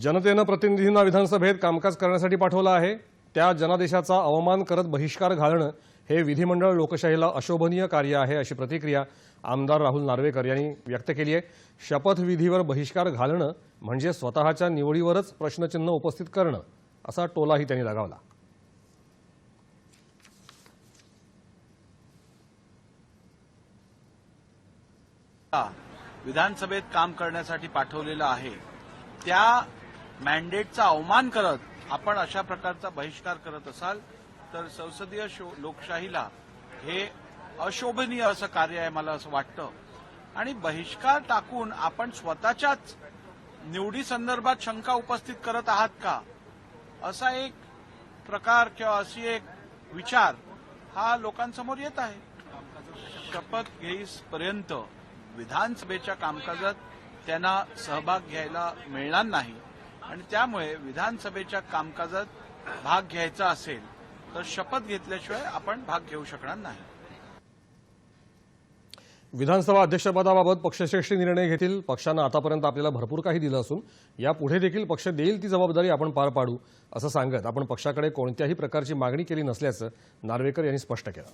जनतेनं प्रतिनिधींना विधानसभेत कामकाज करण्यासाठी पाठवलं आहे. त्या जनादेशाचा अवमान करत बहिष्कार घालणं हे विधिमंडळ लोकशाहीला अशोभनीय कार्य आहे अशी प्रतिक्रिया आमदार राहुल नार्वेकर यांनी व्यक्त केली आहे. शपथविधीवर बहिष्कार घालणं म्हणजे स्वतःच्या निवडीवरच प्रश्नचिन्ह उपस्थित करणं असा टोलाही त्यांनी लगावला. विधानसभेत काम करण्यासाठी पाठवलेलं आहे. त्या मॅन्डेटचा अवमान करत आपण अशा प्रकारचा बहिष्कार करत असाल तर संसदीय शो- लोकशाहीला हे अशोभनीय असं कार्य आहे मला असं वाटतं. आणि बहिष्कार टाकून आपण स्वतःच्याच निवडी संदर्भात शंका उपस्थित करत आहात का? असा एक प्रकार किंवा अशी एक विचार हा लोकांसमोर येत आहे. शपथ घेईसपर्यंत विधानसभेच्या कामकाजात त्यांना सहभाग घ्यायला मिळणार नाही. आणि त्यामुळे विधानसभेच्या कामकाजात भाग घ्यायचा असेल तर शपथ घेतल्याशिवाय आपण भाग घेऊ शकणार नाही. विधानसभा अध्यक्षपदाबाबत पक्षश्रेष्ठी निर्णय घेतील. पक्षानं आतापर्यंत आपल्याला भरपूर काही दिलं असून यापुढे देखील पक्ष देईल ती जबाबदारी आपण पार पाडू असं सांगत आपण पक्षाकडे कोणत्याही प्रकारची मागणी केली नसल्याचं नार्वेकर यांनी स्पष्ट केलं.